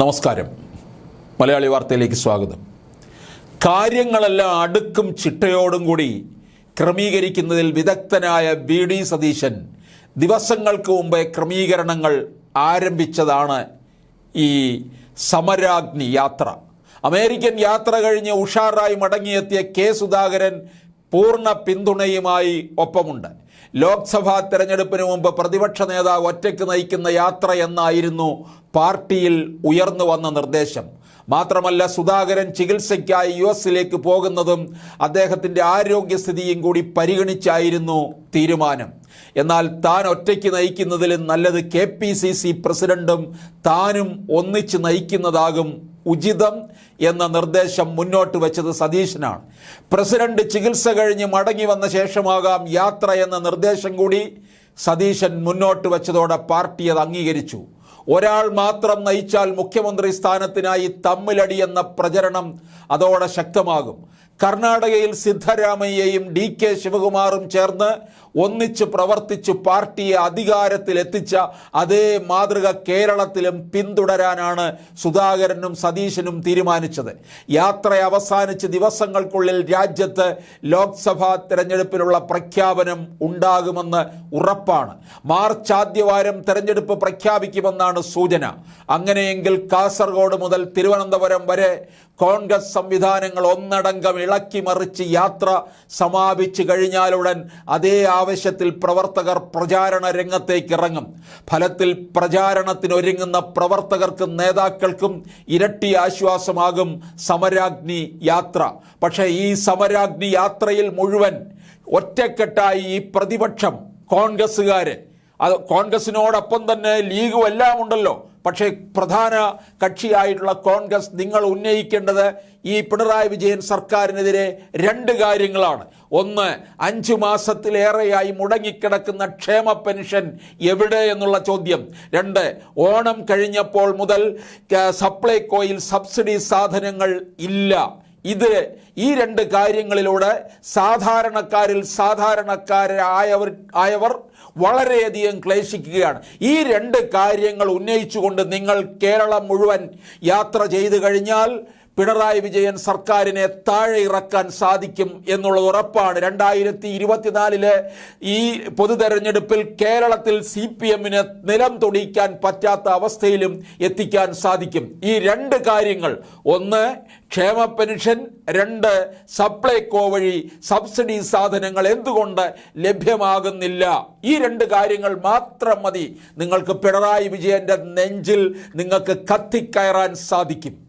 നമസ്കാരം. മലയാളി വാർത്തയിലേക്ക് സ്വാഗതം. കാര്യങ്ങളെല്ലാം അടുക്കും ചിട്ടയോടും കൂടി ക്രമീകരിക്കുന്നതിൽ വിദഗ്ധനായ ബി ഡി സതീശൻ ദിവസങ്ങൾക്ക് മുമ്പേ ക്രമീകരണങ്ങൾ ആരംഭിച്ചതാണ് ഈ സമരാഗ്നി യാത്ര. അമേരിക്കൻ യാത്ര കഴിഞ്ഞ് ഉഷാറായി മടങ്ങിയെത്തിയ കെ സുധാകരൻ പൂർണ പിന്തുണയുമായി ഒപ്പമുണ്ട്. ലോക്സഭാ തെരഞ്ഞെടുപ്പിന് മുമ്പ് പ്രതിപക്ഷ നേതാവ് ഒറ്റയ്ക്ക് നയിക്കുന്ന യാത്ര എന്നായിരുന്നു പാർട്ടിയിൽ ഉയർന്നു വന്ന നിർദ്ദേശം. മാത്രമല്ല സുധാകരൻ ചികിത്സയ്ക്കായി യു എസിലേക്ക് പോകുന്നതും അദ്ദേഹത്തിന്റെ ആരോഗ്യസ്ഥിതിയും കൂടി പരിഗണിച്ചായിരുന്നു തീരുമാനം. എന്നാൽ താൻ ഒറ്റയ്ക്ക് നയിക്കുന്നതിലും നല്ലത് കെ പി സി സി പ്രസിഡന്റും താനും ഒന്നിച്ച് നയിക്കുന്നതാകും ഉചിതം എന്ന നിർദ്ദേശം മുന്നോട്ട് വെച്ചത് സതീശനാണ്. പ്രസിഡന്റ് ചികിത്സ കഴിഞ്ഞ് മടങ്ങി വന്ന ശേഷമാകാം യാത്ര എന്ന നിർദ്ദേശം കൂടി സതീശൻ മുന്നോട്ട് വെച്ചതോടെ പാർട്ടി അത് അംഗീകരിച്ചു. ഒരാൾ മാത്രം നയിച്ചാൽ മുഖ്യമന്ത്രി സ്ഥാനത്തിനായി തമ്മിലടി എന്ന പ്രചരണം അതോടെ ശക്തമാകും. കർണാടകയിൽ സിദ്ധരാമയ്യയും ഡി കെ ശിവകുമാറും ചേർന്ന് ഒന്നിച്ച് പ്രവർത്തിച്ച് പാർട്ടിയെ അധികാരത്തിലെത്തിച്ച അതേ മാതൃക കേരളത്തിലും പിന്തുടരാനാണ് സുധാകരനും സതീശനും തീരുമാനിച്ചത്. യാത്ര അവസാനിച്ച് ദിവസങ്ങൾക്കുള്ളിൽ രാജ്യത്ത് ലോക്സഭാ തെരഞ്ഞെടുപ്പിനുള്ള പ്രഖ്യാപനം ഉണ്ടാകുമെന്ന് ഉറപ്പാണ്. മാർച്ച് ആദ്യവാരം തെരഞ്ഞെടുപ്പ് പ്രഖ്യാപിക്കുമെന്നാണ് സൂചന. അങ്ങനെയെങ്കിൽ കാസർഗോഡ് മുതൽ തിരുവനന്തപുരം വരെ കോൺഗ്രസ് സംവിധാനങ്ങൾ ഒന്നടങ്കം ഇളക്കി മറിച്ച് യാത്ര സമാപിച്ചു കഴിഞ്ഞാലുടൻ അതേ ആവശ്യത്തിൽ പ്രവർത്തകർ പ്രചാരണ രംഗത്തേക്ക് ഇറങ്ങും ഫലത്തിൽ പ്രചാരണത്തിനൊരുങ്ങുന്ന പ്രവർത്തകർക്കും നേതാക്കൾക്കും ഇരട്ടി ആശ്വാസമാകും സമരാഗ്നി യാത്ര. പക്ഷേ ഈ സമരാഗ്നി യാത്രയിൽ മുഴുവൻ ഒറ്റക്കെട്ടായി ഈ പ്രതിപക്ഷം കോൺഗ്രസ്സുകാര് അത് കോൺഗ്രസിനോടൊപ്പം തന്നെ ലീഗും എല്ലാം ഉണ്ടല്ലോ. പക്ഷേ പ്രധാന കക്ഷിയായിട്ടുള്ള കോൺഗ്രസ് നിങ്ങൾ ഉന്നയിക്കേണ്ടത് ഈ പിണറായി വിജയൻ സർക്കാരിനെതിരെ രണ്ട് കാര്യങ്ങളാണ്. ഒന്ന് അഞ്ചു മാസത്തിലേറെയായി മുടങ്ങിക്കിടക്കുന്ന ക്ഷേമ പെൻഷൻ എവിടെ എന്നുള്ള ചോദ്യം. രണ്ട് ഓണം കഴിഞ്ഞപ്പോൾ മുതൽ സപ്ലൈകോയിൽ സബ്സിഡി സാധനങ്ങൾ ഇല്ല. ഇത് ഈ രണ്ട് കാര്യങ്ങളിലൂടെ സാധാരണക്കാരിൽ സാധാരണക്കാരായവർ ആയവർ വളരെയധികം ക്ലേശിക്കുകയാണ്. ഈ രണ്ട് കാര്യങ്ങൾ ഉന്നയിച്ചുകൊണ്ട് നിങ്ങൾ കേരളം മുഴുവൻ യാത്ര ചെയ്തു കഴിഞ്ഞാൽ പിണറായി വിജയൻ സർക്കാരിനെ താഴെ ഇറക്കാൻ സാധിക്കും എന്നുള്ള ഉറപ്പാണ്. രണ്ടായിരത്തി ഇരുപത്തിനാലിലെ ഈ പൊതു തെരഞ്ഞെടുപ്പിൽ കേരളത്തിൽ സി പി എമ്മിന് നിലം തൊടിയിക്കാൻ പറ്റാത്ത അവസ്ഥയിലും എത്തിക്കാൻ സാധിക്കും. ഈ രണ്ട് കാര്യങ്ങൾ. ഒന്ന് ക്ഷേമ പെൻഷൻ. രണ്ട് സപ്ലൈകോ വഴി സബ്സിഡി സാധനങ്ങൾ എന്തുകൊണ്ട് ലഭ്യമാകുന്നില്ല? ഈ രണ്ട് കാര്യങ്ങൾ മാത്രം മതി. നിങ്ങൾക്ക് പിണറായി വിജയന്റെ നെഞ്ചിൽ നിങ്ങൾക്ക് കത്തിക്കയറാൻ സാധിക്കും.